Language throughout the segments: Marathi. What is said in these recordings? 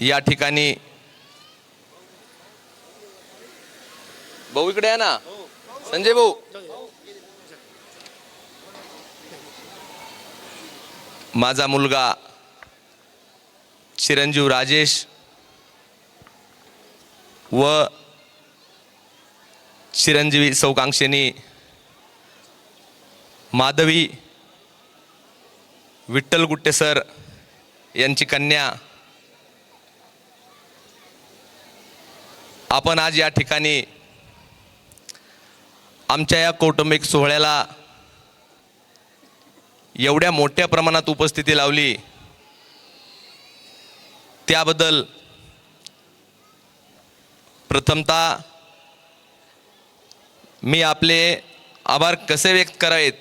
या ठिकाणी भाऊ इकडे आहे ना. संजय भाऊ. माझा मुलगा चिरंजीव राजेश व चिरंजीवी सौकांक्षेनी माधवी विठ्ठल गुट्टे सर यांची कन्या आपण आज या ठिकाणी आमच्या या कौटुंबिक सोहळ्याला एवढ्या मोठ्या प्रमाणात उपस्थिती लावली. त्याबद्दल प्रथमतः मी आपले आभार कसे व्यक्त करावेत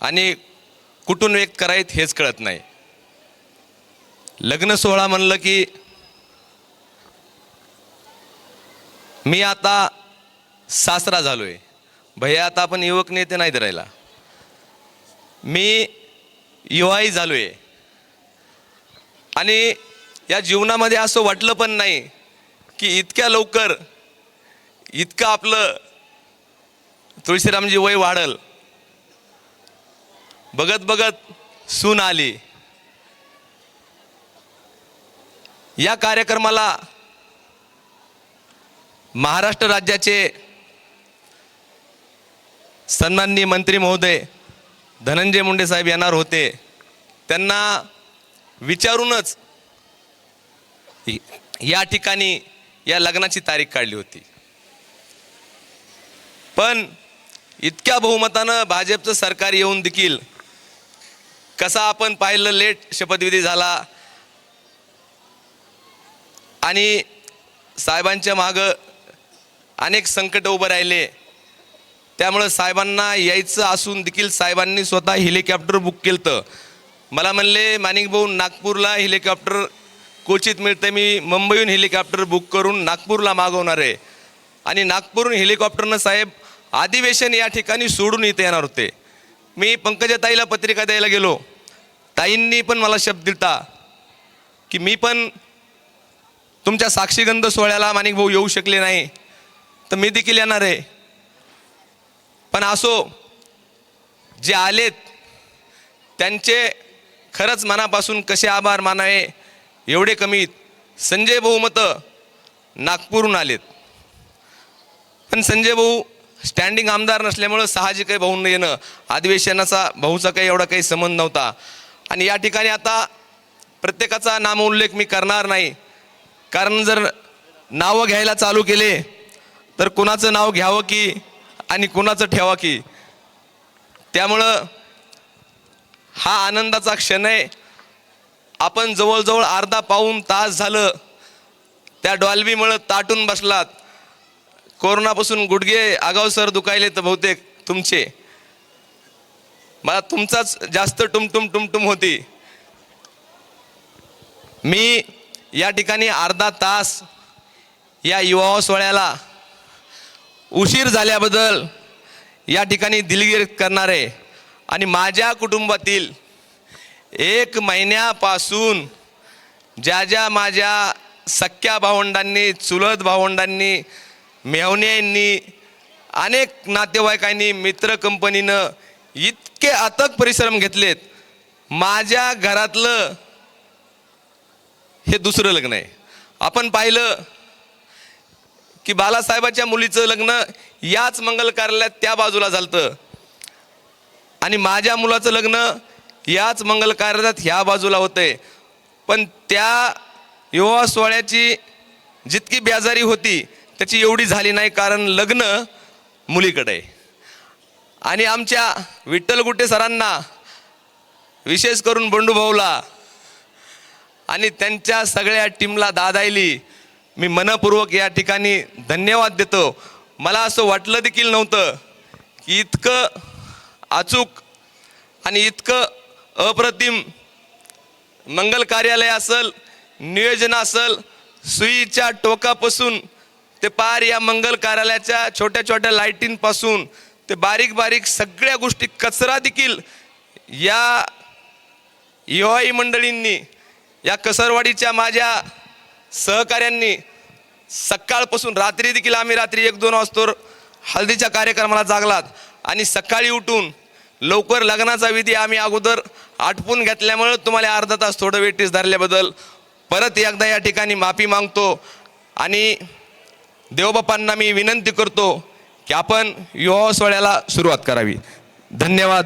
आणि कुठून व्यक्त करावेत हेच कळत नाही. लग्न सोहळा म्हणलं की मी आता सासरा झालोय. भैया आता आपण युवक नेते नाही धरायला मी युवाई झालोय. आणि या जीवनामध्ये असं वाटलं पण नाही की इतक्या लवकर इतकं आपलं तुळशीरामजी वय वाढल. बघत बघत सून आली. या कार्यक्रमाला महाराष्ट्र राज्याचे सन्माननीय मंत्री महोदय धनंजय मुंडे साहेब येणार होते. त्यांना विचारूनच या ठिकाणी या लग्नाची तारीख काढली होती. पण इतक्या बहुमतानं भाजपचं सरकार येऊन देखील कसा आपण पाहिलं लेट शपथविधी झाला. आणि साहेबांच्या मागं अनेक संकट उभं राहिले. त्यामुळं साहेबांना यायचं असून देखील साहेबांनी स्वतः हेलिकॉप्टर बुक केलं तर मला म्हणले माणिक भाऊ नागपूरला हेलिकॉप्टर क्वचित मिळते. मी मुंबईहून हेलिकॉप्टर बुक करून नागपूरला मागवणार आहे. आणि नागपूरहून हेलिकॉप्टरनं साहेब अधिवेशन या ठिकाणी सोडून इथे येणार होते. मी पंकजाताईला पत्रिका द्यायला गेलो. ताईंनी पण मला शब्द दिलता की मी पण तुमच्या साक्षीगंध सोहळ्याला माणिक भाऊ येऊ शकले नाही. तर मी देखील येणार आहे. पण असो जे आलेत त्यांचे खरंच मनापासून कसे आभार मानावे एवढे कमी संजय भाऊ मतं नागपूरहून आलेत. पण संजय भाऊ स्टँडिंग आमदार नसल्यामुळं साहजिक आहे भाऊन येणं अधिवेशनाचा भाऊचा काही एवढा काही संबंध नव्हता. आणि या ठिकाणी आता प्रत्येकाचा नामोल्लेख मी करणार नाही. कारण जर नावं घ्यायला चालू केले तर कुणाचं नाव घ्यावं की आणि कुणाचं ठेवा की? त्यामुळं हा आनंदाचा क्षण आहे. आपण जवळजवळ अर्धा पाऊन तास झालं त्या डॉल्बीमुळं ताटून बसलात. कोरोनापासून गुडघे आगाव सर दुखायले तर बहुतेक तुमचे. मला तुमचाच जास्त टुमटुम टुमटुम होती. मी या ठिकाणी अर्धा तास या युवा सोहळ्याला उशीर झाल्याबद्दल या ठिकाणी दिलगीर करणार आहे आणि माझ्या कुटुंबातील एक महिन्यापासून ज्या ज्या माझ्या सख्या भावंडांनी चुलत भावंडांनी मेहवण्यांनी अनेक नातेवाईकांनी मित्र कंपनीनं इतके अथक परिश्रम घेतलेत माझ्या घरातलं हे दुसरं लग्न आहे. आपण पाहिलं की बालासाहेबाच्या मुलीचं लग्न याच मंगल कार्यालयात त्या बाजूला झालतं. आणि माझ्या मुलाचं लग्न याच मंगल कार्यालयात ह्या बाजूला होतंय. पण त्या युवा सोहळ्याची जितकी बेजारी होती त्याची एवढी झाली नाही कारण लग्न मुलीकडे. आहे आणि आमच्या विठ्ठल गुट्टे सरांना विशेष करून बंडू भाऊला आणि त्यांच्या सगळ्या टीमला दादायली मी मनपूर्वक या ठिकाणी धन्यवाद देतो. मला असं वाटलं देखील नव्हतं की इतकं अचूक आणि इतकं अप्रतिम मंगल कार्यालय असल नियोजन असल सुईच्या टोकापासून ते पार या मंगल कार्यालयाच्या छोट्या छोट्या लाईटींपासून ते बारीक बारीक सगळ्या गोष्टी कचरा देखील या युवाई मंडळींनी या कसरवाडीच्या माझ्या सहकाऱ्यांनी सकाळपासून रात्री देखील आम्ही रात्री एक दोन वाजतोर हळदीच्या कार्यक्रमाला जागलात. आणि सकाळी उठून लवकर लग्नाचा विधी आम्ही अगोदर आटपून घेतल्यामुळं तुम्हाला अर्धा तास थोडं वेटीस धरल्याबद्दल परत एकदा या ठिकाणी माफी मागतो. आणि देवबापांना मी विनंती करतो की आपण विवाह सोहळ्याला सुरुवात करावी. धन्यवाद.